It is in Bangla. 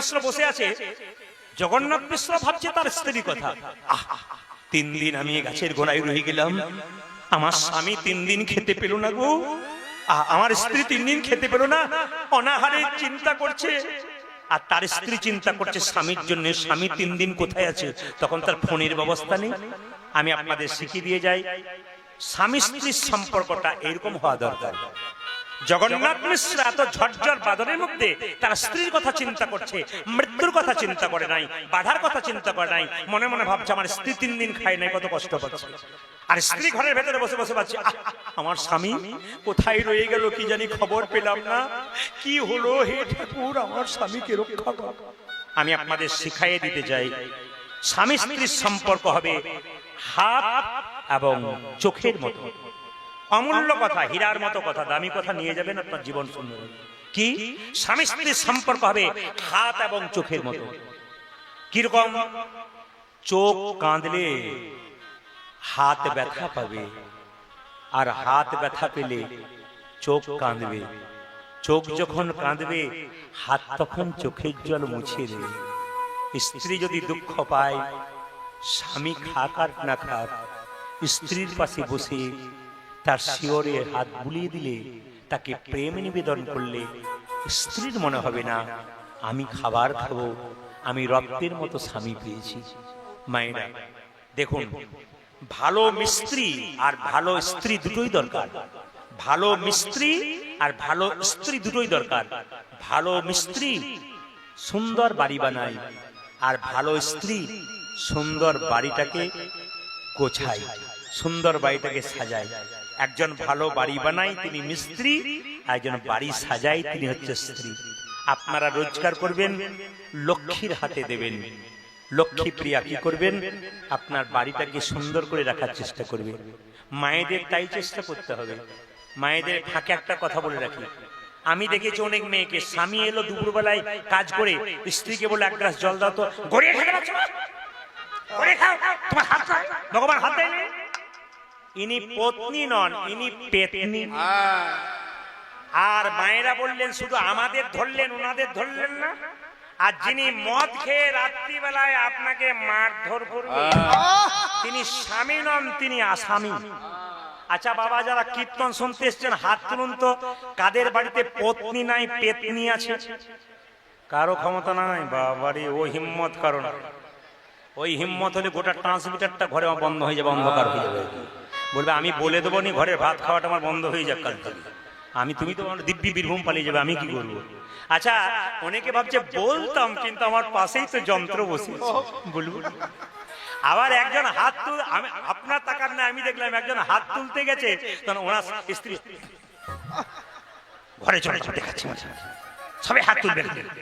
মিশ্র বসে আছে। জগন্নাথ মিশ্র ভাবছে তার স্ত্রীর কথা। তিন দিন আমি গাছের গোড়ায় রয়ে গেলাম। আমার স্বামী তিন দিন খেতে পেল না গো। আমার স্ত্রী তিন দিন খেতে পেল না। অনাহারে চিন্তা করছে। আর তার স্ত্রী চিন্তা করছে স্বামীর জন্য, স্বামী তিন দিন কোথায় আছে? তখন তার ফোনের ব্যবস্থা নেই। আমি আপনাদের শিখিয়ে দিয়ে যাই। স্বামী স্ত্রীর সম্পর্কটা এরকম হওয়া দরকার। জগন্নাথ মিশ্র এত ঝরঝর বাদরের মধ্যে তার স্ত্রীর কথা চিন্তা করছে মৃত্যুর কথা চিন্তা করে নাই বাধার কথা চিন্তা করে নাই মনে মনে ভাবছে আমার স্ত্রী তিন দিন খায় নাই কত কষ্ট পাচ্ছে। আর স্ত্রী ঘরের ভেতরে বসে বসে পাচ্ছে আমার স্বামী কোথায় রয়ে গেল কি জানি খবর পেলাম না। কি হলো হে ঠাকুর আমার স্বামীকে রক্ষা কর। আমি আপনাদের শিখাইয়ে দিতে চাই স্বামী স্ত্রীর সম্পর্ক হবে হাত এবং চোখের মতো। অমূল্য কথা হীরার মতো কথা দামি কথা নিয়ে যাবেন আপনার জীবন সুন্দর। কি? স্বামী স্ত্রীর সম্পর্ক হবে হাত এবং চোখের মতো। কীরকম? চোখ কাঁদলে হাত ব্যথা পাবে। আর হাত ব্যথা পেলে চোখ কাঁদবে। চোখ যখন কাঁদবে হাত তখন চোখের জল মুছে দেবে। স্ত্রী যদি দুঃখ পায় স্বামী খাক আর না খাক স্ত্রীর পাশে বসে তার শিওরে হাত বুলিয়ে দিলে, তাকে প্রেম নিবেদন করলে, স্ত্রীর মনে হবে না, আমি খাবার খাব, আমি রক্তের মতো স্বামী পেয়েছি। মায়েরা, দেখুন, ভালো মিস্ত্রি আর ভালো স্ত্রী দুটোই দরকার। ভালো মিস্ত্রি আর ভালো স্ত্রী দুটোই দরকার। ভালো মিস্ত্রি সুন্দর বাড়ি বানায় আর ভালো স্ত্রী সুন্দর বাড়িটাকে গোছায়, সুন্দর বাড়িটাকে সাজায়। একজন ভালো বাড়ি বানায় তিনি মিস্ত্রি আর একজন বাড়ি সাজায় তিনি হচ্ছে স্ত্রী। আপনারা রোজগার করবেন লক্ষ্মীর হাতে দেবেন। লক্ষ্মী প্রিয়া কি করবেন? আপনার বাড়িটাকে সুন্দর করে রাখার চেষ্টা করবে মায়েদের তাই চেষ্টা করতে হবে। মায়েদের ফাঁকে একটা কথা বলে রাখি। আমি দেখেছি অনেক মেয়েকে স্বামী এলো দুপুরবেলায় কাজ করে স্ত্রীকে বলে এক গ্লাস জল দাও তো। গড়িয়ে খেতে পারছ না? গড়িয়ে খাও তোমার হাত ভগবান হাত দেয়নি ইনি পত্নী নন, ইনি পেতনি। আর মায়েরা বললেন, শুধু আমাদের ধরলেন ওনাদের ধরলেন না? আর যিনি মদ খেয়ে রাত্রিবেলায় আপনাকে মারধর তিনি স্বামী নন, তিনি আসামি। আচ্ছা বাবা, যারা কীর্তন শুনতে এসছেন, হাত তুলুন তো, কাদের বাড়িতে পত্নী নাই, পেতনি আছে? কারও ক্ষমতা নাই? বাবারে, ও হিম্মত কারণ ওই হিম্মত হলে গোটা ট্রান্সমিটারটা ঘরে বন্ধ হয়ে যাবে, অন্ধকার হয়ে যাবে। বলবে, আমি বলে দেবো নি, ঘরের ভাত খাওয়াটা আমার বন্ধ হয়ে যাক কাল থেকে। আমি তুমি তো আমার দিব্যি বীরভূম পালিয়ে যাবে, আমি কি করব? আচ্ছা অনেকে ভাবছে, বলতাম, কিন্তু আমার পাশেই তো যন্ত্র বসে। বলব। আবার একজন হাত তুল, আমি, আপনার তাকার না, আমি দেখলাম একজন হাত তুলতে গেছে, তখন ওনার স্ত্রী ঘরে চলে চলে দেখাচ্ছে সবাই হাত তুলবে